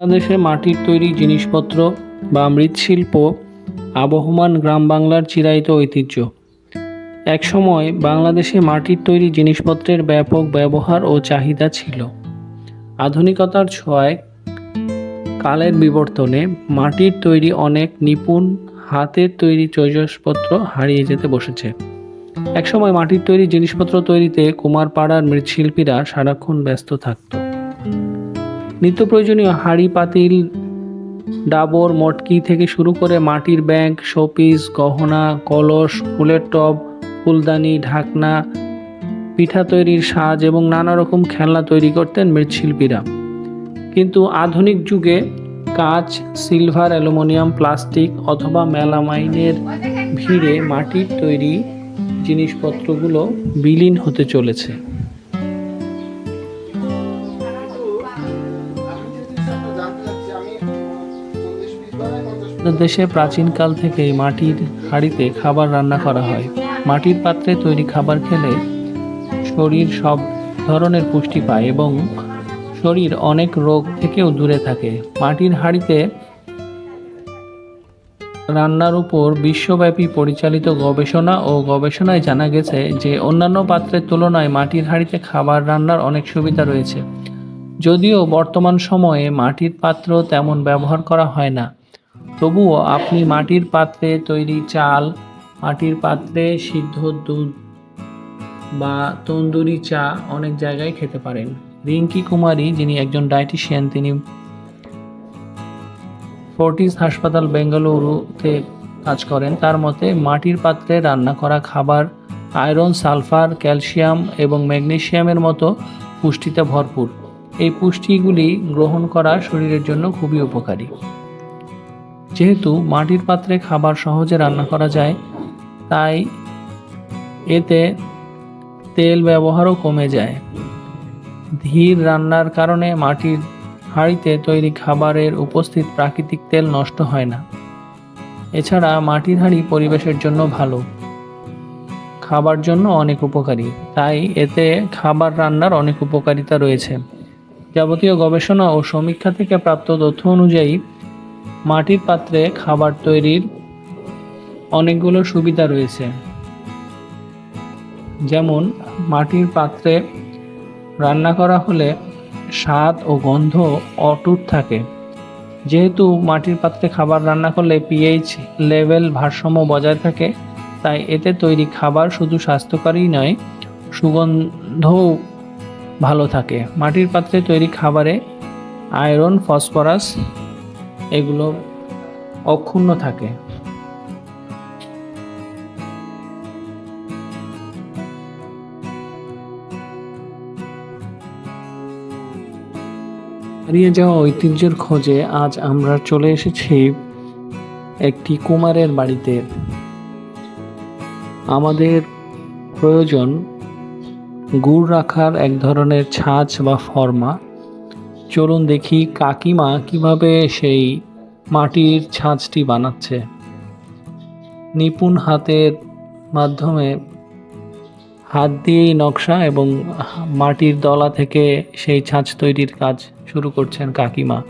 বাংলাদেশে মাটির তৈরি জিনিসপত্র বা মৃৎশিল্প আবহমান গ্রাম বাংলার চিরায়িত ঐতিহ্য। একসময় বাংলাদেশে মাটির তৈরি জিনিসপত্রের ব্যাপক ব্যবহার ও চাহিদা ছিল। আধুনিকতার ছোঁয়ায় কালের বিবর্তনে মাটির তৈরি অনেক নিপুণ হাতের তৈরি চৌজসপত্র হারিয়ে যেতে বসেছে। একসময় মাটির তৈরি জিনিসপত্র তৈরিতে কুমারপাড়ার মৃৎশিল্পীরা সারাক্ষণ ব্যস্ত থাকতো। নিত্য প্রয়োজনীয় হাঁড়ি, পাতিল, ডাবর, মটকি থেকে শুরু করে মাটির ব্যাংক শোপিস, গহনা, কলস, ফুলের টব, ফুলদানি, ঢাকনা, পিঠা তৈরির সাজ এবং নানা রকম খেলনা তৈরি করতেন মৃৎশিল্পীরা। কিন্তু আধুনিক যুগে কাঁচ, সিলভার, অ্যালুমিনিয়াম, প্লাস্টিক অথবা মেলামাইনের ভিড়ে মাটির তৈরি জিনিসপত্রগুলো বিলীন হতে চলেছে। দেশে প্রাচীনকাল থেকেই মাটির হাঁড়িতে খাবার রান্না করা হয়। মাটির পাত্রে তৈরি খাবার খেলে শরীর সব ধরনের পুষ্টি পায় এবং শরীর অনেক রোগ থেকেও দূরে থাকে। মাটির হাঁড়িতে রান্নার উপর বিশ্বব্যাপী পরিচালিত গবেষণা ও গবেষণায় জানা গেছে যে অন্যান্য পাত্রের তুলনায় মাটির হাঁড়িতে খাবার রান্নার অনেক সুবিধা রয়েছে। যদিও বর্তমান সময়ে মাটির পাত্র তেমন ব্যবহার করা হয় না। তবুও আপনি মাটির পাত্রে তৈরি চাল, মাটির পাত্রে সিদ্ধ দুধ বা তন্দুরি চা অনেক জায়গায় খেতে পারেন। রিঙ্কি কুমারী, যিনি একজন ডায়েটিশিয়ান তিনি ফোর্টিস হাসপাতাল বেঙ্গালুরুতে কাজ করেন। তার মতে, মাটির পাত্রে রান্না করা খাবার আয়রন, সালফার, ক্যালসিয়াম এবং ম্যাগনেশিয়ামের মতো পুষ্টিতে ভরপুর। এই পুষ্টিগুলি গ্রহণ করা শরীরের জন্য খুবই উপকারী। যেহেতু মাটির পাত্রে খাবার সহজে রান্না করা যায়, তাই এতে তেল ব্যবহারও কমে যায়। ধীর রান্নার কারণে মাটির হাঁড়িতে তৈরি খাবারের উপস্থিত প্রাকৃতিক তেল নষ্ট হয় না। এছাড়া মাটির হাঁড়ি পরিবেশের জন্য ভালো। খাবার জন্য অনেক উপকারী, তাই এতে খাবার রান্নার অনেক উপকারিতা রয়েছে। যাবতীয় গবেষণা ও সমীক্ষা থেকে প্রাপ্ত তথ্য অনুযায়ী মাটির পাত্রে খাবার তৈরির অনেকগুলো সুবিধা রয়েছে। যেমন, মাটির পাত্রে রান্না করা হলে স্বাদ ও গন্ধ অটুট থাকে। যেহেতু মাটির পাত্রে খাবার রান্না করলে পিএইচ লেভেল ভারসাম্য বজায় থাকে, তাই এতে তৈরি খাবার শুধু স্বাস্থ্যকরই নয়, সুগন্ধও ভালো থাকে। মাটির পাত্রে তৈরি খাবারে আয়রন ফসফরাস এগুলো অক্ষুণ্ণ থাকে। হারিয়ে যাওয়া ঐতিহ্যের খোঁজে আজ আমরা চলে এসেছি একটি কুমারের বাড়িতে। আমাদের প্রয়োজন গুড় রাখার এক ধরনের ছাঁচ বা ফর্মা। চলুন দেখি কাকিমা কীভাবে সেই মাটির ছাঁচটি বানাচ্ছে। নিপুণ হাতের মাধ্যমে হাত দিয়েই নকশা এবং মাটির দলা থেকে সেই ছাঁচ তৈরির কাজ শুরু করছেন কাকিমা।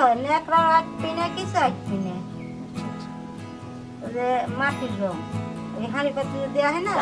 হয় ন্যাকড়া আটবি না কিছু আটবি না ওই যে মাটির রং। ওই হাঁড়ি পাতি দেওয়া হয় না?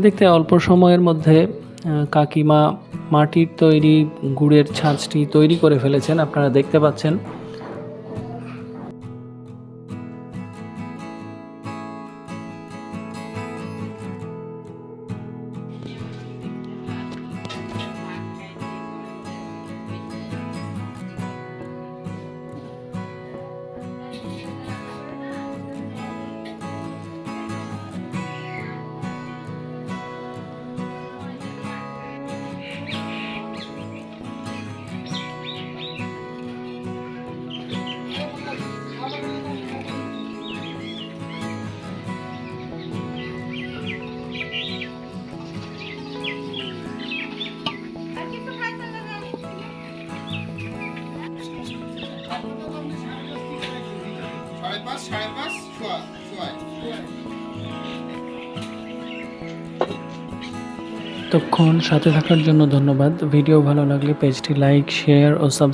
দেখতে অল্প সময়ের মধ্যে কাকিমা মাটির তৈরি, গুড়ের ছাঁচটি তৈরি করে ফেলেছেন, আপনারা দেখতে পাচ্ছেন। তখন সাথে থাকার জন্য ধন্যবাদ। ভিডিও ভালো লাগলে পেজটি লাইক শেয়ার ও সাবস্ক্রাইব